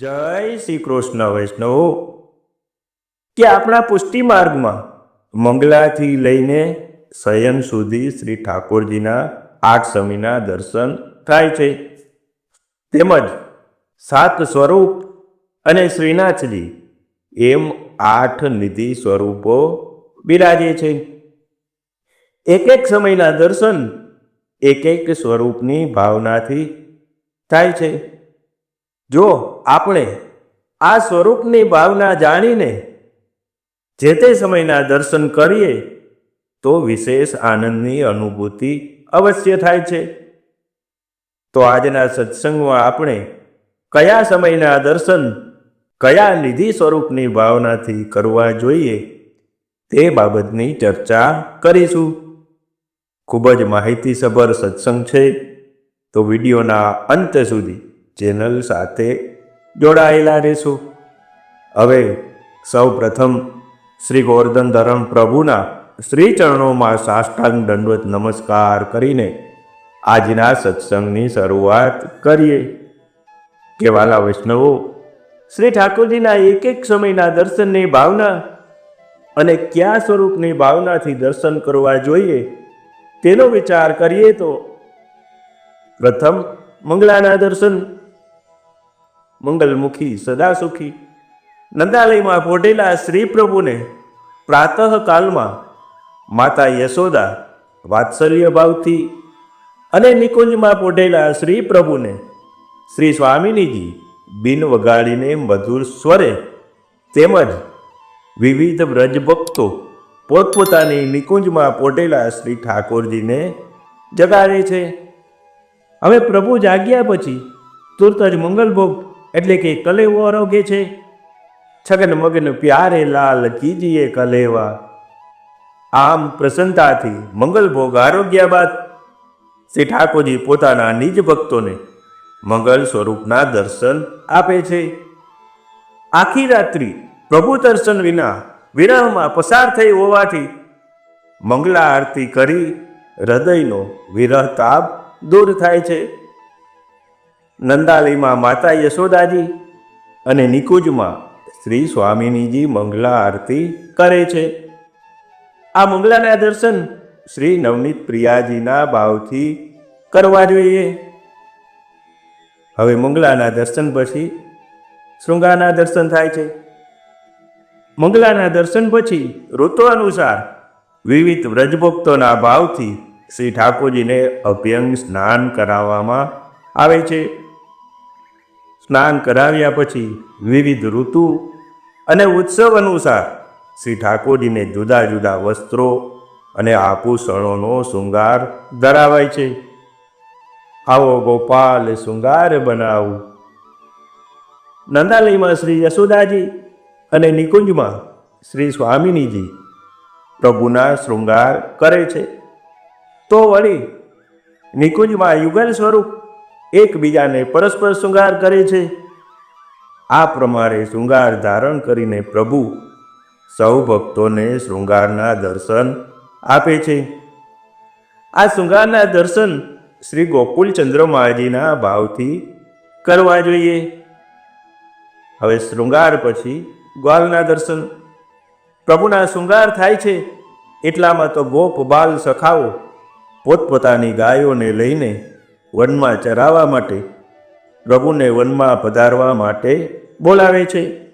જય શ્રી કૃષ્ણ વૈષ્ણવ. કે આપણા પુષ્ટિ માર્ગમાં મંગલાથી લઈને શયન સુધી શ્રી ઠાકોરજીના આઠ સમયના દર્શન થાય છે. તેમજ સાત સ્વરૂપ અને શ્રીનાથજી એમ આઠ નિધિ સ્વરૂપો બિરાજે છે. એક એક સમયના દર્શન એક એક સ્વરૂપની ભાવનાથી થાય છે. જો આપણે આ સ્વરૂપની ભાવના જાણીને જે તે સમયના દર્શન કરીએ, તો વિશેષ આનંદની અનુભૂતિ અવશ્ય થાય છે. તો આજના સત્સંગમાં આપણે કયા સમયના દર્શન, કયા નિધિ સ્વરૂપની ભાવનાથી કરવા જોઈએ, તે બાબતની ચર્ચા કરીશું. ખૂબ જ માહિતીસભર સત્સંગ છે. તો વિડીયોના અંત સુધી ચેનલ સાથે જોડાયેલા રહેશું. હવે સૌ પ્રથમ શ્રી ગોર્ધન ધરમ પ્રભુના શ્રી ચરણોમાં સાષ્ટાંગ દંડવત નમસ્કાર કરીને આજના સત્સંગની શરૂઆત કરીએ. કેવાલા વૈષ્ણવો, શ્રી ઠાકોરજીના એક એક સમયના દર્શનની ભાવના અને કયા સ્વરૂપની ભાવનાથી દર્શન કરવા જોઈએ તેનો વિચાર કરીએ તો પ્રથમ મંગલાના દર્શન મંગલમુખી સદા સુખી નંદાલયમાં પોઢેલા શ્રી પ્રભુને પ્રાતઃકાલમાં માતા યશોદા વાત્સલ્ય ભાવથી અને નિકુંજમાં પોઢેલા શ્રી પ્રભુને શ્રી સ્વામિનીજી બિન વગાડીને મધુર સ્વરે તેમજ વિવિધ વ્રજભક્તો પોતપોતાની નિકુંજમાં પોટેલા શ્રી ઠાકોરજીને જગાડે છે. હવે પ્રભુ જાગ્યા પછી તુરત જ મંગલભોગ એટલે કે કલેવો આરોગ્ય છે. છગન મગન પ્યારે લાલ કીજીએ કલેવા. આમ પ્રસન્નતાથી મંગલભોગ આરોગ્યા બાદ શ્રી ઠાકોરજી પોતાના નિજ ભક્તોને મંગલ સ્વરૂપના દર્શન આપે છે. આખી રાત્રિ પ્રભુ દર્શન વિના વિરહમાં પસાર થઈ હોવાથી મંગલા આરતી કરી હૃદયનો વિરહ તાપ દૂર થાય છે. નંદાલીમાં માતા યશોદાજી અને નિકુંજમાં શ્રી સ્વામિનીજી મંગલા આરતી કરે છે. આ મંગલાના દર્શન શ્રી નવનીત પ્રિયાજીના ભાવથી કરવા જોઈએ. હવે મંગલાના દર્શન પછી શૃંગારના દર્શન થાય છે. મંગલાના દર્શન પછી ઋતુ અનુસાર વિવિધ વ્રજભક્તોના ભાવથી શ્રી ઠાકોરજીને અભ્યંગ સ્નાન કરાવવામાં આવે છે. સ્નાન કરાવ્યા પછી વિવિધ ઋતુ અને ઉત્સવ અનુસાર શ્રી ઠાકોરજીને જુદા જુદા વસ્ત્રો અને આભૂષણોનો શૃંગાર ધરાવાય છે. આવો ગોપાલ શૃંગાર બનાવું. નંદાલયમાં શ્રી યશોદાજી અને નિકુંજમાં શ્રી સ્વામિનીજી પ્રભુના શૃંગાર કરે છે. તો વળી નિકુંજમાં યુગલ સ્વરૂપ એકબીજાને પરસ્પર શૃંગાર કરે છે. આ પ્રમાણે શૃંગાર ધારણ કરીને પ્રભુ સૌ ભક્તોને શૃંગારના દર્શન આપે છે. આ શૃંગારના દર્શન શ્રી ગોકુલચંદ્ર મહાજીના ભાવથી કરવા જોઈએ. હવે શૃંગાર પછી ગ્વાલના દર્શન. પ્રભુના શૃંગાર થાય છે. એટલામાં તો ગોપ બાલ સખાઓ પોતપોતાની ગાયોને લઈને વનમાં ચરાવવા માટે, પ્રભુને વનમાં પધારવા માટે બોલાવે છે.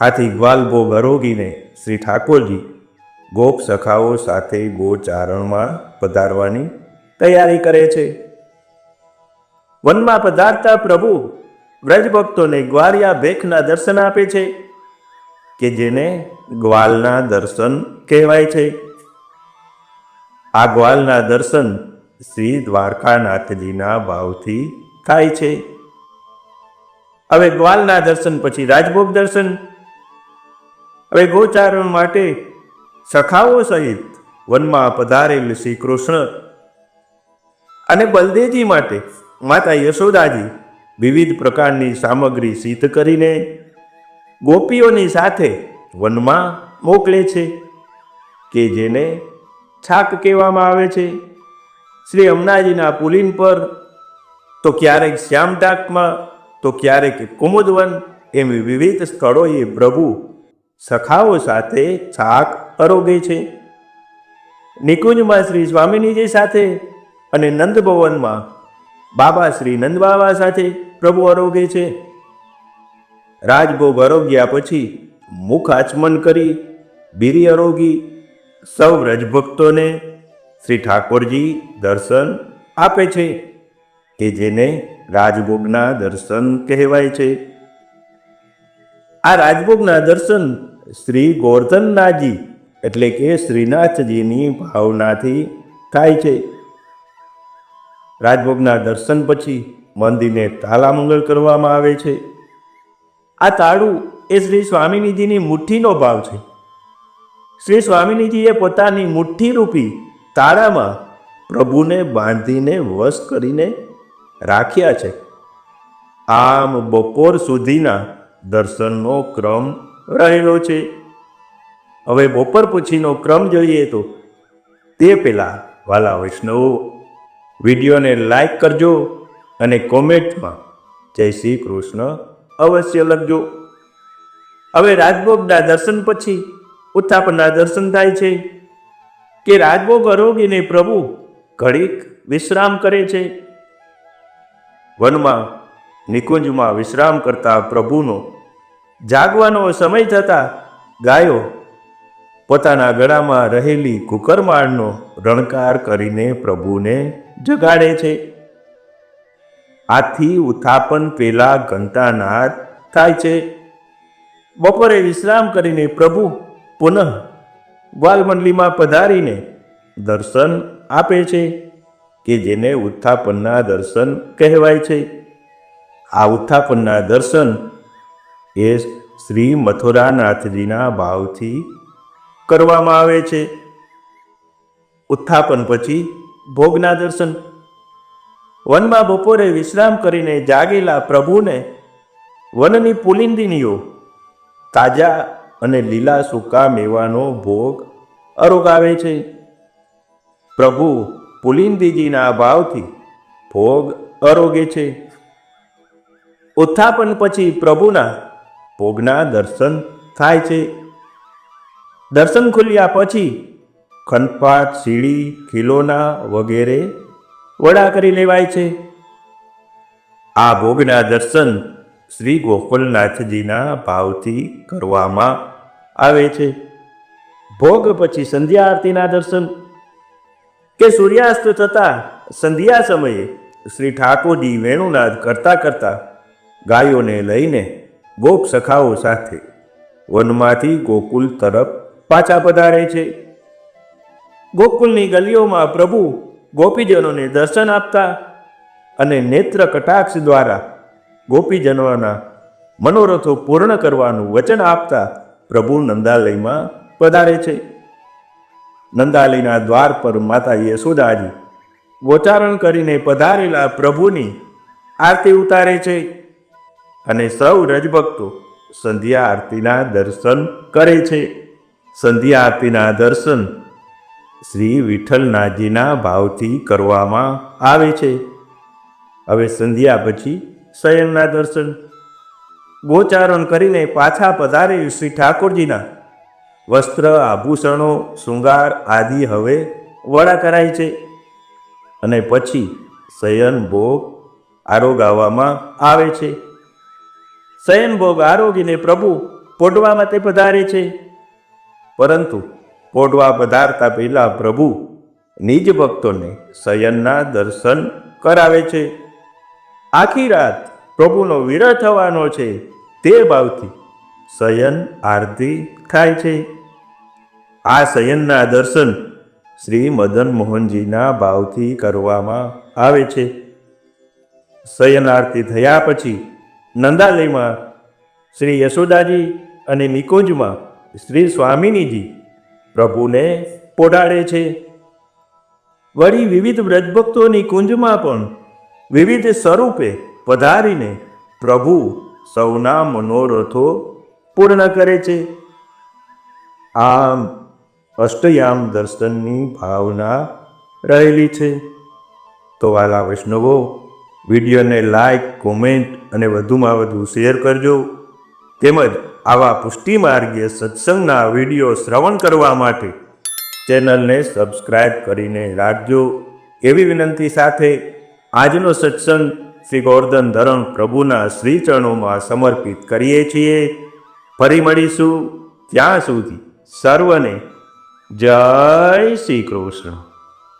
આથી ગ્વાલ ભોગ અરોગીને શ્રી ઠાકોરજી ગોપ સખાઓ સાથે ગોચારણમાં પધારવાની તૈયારી કરે છે. વનમાં પધારતા પ્રભુ વ્રજભક્તોને ગ્વારિયા ભેખના દર્શન આપે છે, કે જેને ગ્વાલના દર્શન કહેવાય છે. આ ગ્વાલના દર્શન શ્રી દ્વારકાનાથજીના ભાવથી થાય છે. હવે ગ્વાલના દર્શન પછી રાજભોગ દર્શન. હવે ગોચારણ માટે સખાઓ સહિત વનમાં પધારેલ શ્રી કૃષ્ણ અને બલદેવજી માટે માતા યશોદાજી વિવિધ પ્રકારની સામગ્રી સિદ્ધ કરીને ગોપીઓની સાથે વનમાં મોકલે છે, કે જેને છાક કહેવામાં આવે છે. શ્રી અમનાજીના પુલિન પર તો ક્યારેક શ્યામટાકમાં તો ક્યારેક કુમુદવન એમ વિવિધ સ્થળોએ પ્રભુ સખાઓ સાથે છાક અરોગે છે. નિકુંજમાં શ્રી સ્વામિનીજી સાથે અને નંદભવનમાં બાબા શ્રી નંદબાબા સાથે પ્રભુ અરોગે છે. રાજભોગ અરોગ્યા પછી મુખ આચમન કરી, બીરી અરોગી, સૌ વ્રજભક્તોને શ્રી ઠાકોરજી દર્શન આપે છે, કે જેને રાજભોગના દર્શન કહેવાય છે. આ રાજભોગના દર્શન શ્રી ગોર્ધનનાથજી એટલે કે શ્રીનાથજીની ભાવનાથી થાય છે. રાજભોગના દર્શન પછી મંદિરને તાલામંગલ કરવામાં આવે છે. આ તાળું એ શ્રી સ્વામિનીજીની મુઠ્ઠીનો ભાવ છે. શ્રી સ્વામિનીજીએ પોતાની મુઠ્ઠી રૂપી તાળામાં પ્રભુને બાંધીને વશ કરીને રાખ્યા છે. આમ બપોર સુધીના દર્શનનો ક્રમ રહેલો છે. હવે બપોર પછીનો ક્રમ જોઈએ તો તે પહેલાં વાલા વૈષ્ણવો વિડીયોને લાઈક કરજો અને કોમેન્ટમાં જય શ્રી કૃષ્ણ અવશ્ય લખજો. હવે રાજભોગના દર્શન પછી ઉત્થાપનના દર્શન થાય છે. કે રાજભોગ અરોગીને પ્રભુ ઘડીક વિશ્રામ કરે છે? વનમાં, નિકુંજમાં વિશ્રામ કરતા પ્રભુનો જાગવાનો સમય થતાં ગાયો પોતાના ગળામાં રહેલી કુકરમાળનો રણકાર કરીને પ્રભુને જગાડે છે. આથી ઉત્થાપન પેલા ઘંટાનાદ થાય છે. બપોરે વિશ્રામ કરીને પ્રભુ પુનઃ ગ્વાલમંડલીમાં પધારીને દર્શન આપે છે, કે જેને ઉત્થાપનના દર્શન કહેવાય છે. આ ઉત્થાપનના દર્શન એ શ્રી મથુરાનાથજીના ભાવથી કરવામાં આવે છે. ઉત્થાપન પછી ભોગના દર્શન. વનમાં બપોરે વિશ્રામ કરીને જાગેલા પ્રભુને વનની પુલિંદિનીઓ તાજા અને લીલા સૂકા મેવાનો ભોગ અરોગાવે છે. પ્રભુ પુલિંદીજીના ભાવથી ભોગ અરોગે છે. ઉત્થાપન પછી પ્રભુના ભોગના દર્શન થાય છે. દર્શન ખુલ્યા પછી ખનપાટ સીડી, ખીલોના વગેરે વડા કરી લેવાય છે. આ ભોગના દર્શન શ્રી ગોકુલનાથજીના ભાવથી કરવામાં આવે છે. ભોગ પછી સંધ્યા આરતીના દર્શન કે સૂર્યાસ્ત થતા સંધ્યા સમયે શ્રી ઠાકોરજી વેણુનાદ કરતા કરતા ગાયોને લઈને ગોપ સખાઓ સાથે વનમાંથી ગોકુલ તરફ પાછા પધારે છે. ગોકુલની ગલીઓમાં પ્રભુ ગોપીજનોને દર્શન આપતા અને નેત્ર કટાક્ષ દ્વારા ગોપીજનોના મનોરથો પૂર્ણ કરવાનું વચન આપતા પ્રભુ નંદાલયમાં પધારે છે. નંદાલયના દ્વાર પર માતા યશોદાજી ગોચારણ કરીને પધારેલા પ્રભુની આરતી ઉતારે છે અને સૌ રજભક્તો સંધ્યા આરતીના દર્શન કરે છે. સંધ્યા આરતીના દર્શન શ્રી વિઠ્ઠલનાથજીના ભાવથી કરવામાં આવે છે. હવે સંધ્યા પછી શયનના દર્શન. ગોચારણ કરીને પાછા પધારે શ્રી ઠાકોરજીના. વસ્ત્ર, આભૂષણો, શૃંગાર આદિ હવે વડા કરાય છે. અને પછી શયન ભોગ આરોગાવવામાં આવે છે. શયન ભોગ આરોગીને પ્રભુ પોડવા માટે પધારે છે. પરંતુ પોડવા પધારતા પહેલા પ્રભુ નિજ ભક્તોને શયનના દર્શન કરાવે છે. આખી રાત પ્રભુનો વિરહ થવાનો છે તે ભાવથી શયન આરતી થાય છે. આ શયનના દર્શન શ્રી મદન મોહનજીના ભાવથી કરવામાં આવે છે. શયન આરતી થયા પછી નંદાલયમાં શ્રી યશોદાજી અને નિકુંજમાં શ્રી સ્વામિનીજી પ્રભુને પોઢાડે છે. વળી વિવિધ વ્રજભક્તોની કુંજમાં પણ વિવિધ સ્વરૂપે પધારીને પ્રભુ સૌના મનોરથો પૂર્ણ કરે છે. આમ અષ્ટયામ દર્શનની ભાવના રહેલી છે. તો વાલા વૈષ્ણવો, વિડીયોને લાઈક, કોમેન્ટ અને વધુમાં વધુ શેર કરજો. તેમજ આવા પુષ્ટિ માર્ગીય સત્સંગના વીડિયો શ્રવણ કરવા માટે ચેનલને સબસ્ક્રાઈબ કરીને રાખજો. એવી વિનંતી સાથે આજનો સત્સંગ શ્રી ગોર્ધન ધરણ પ્રભુના શ્રી ચરણોમાં સમર્પિત કરીએ છીએ. ફરી મળીશું ત્યાં સુધી સર્વને જય શ્રી કૃષ્ણ.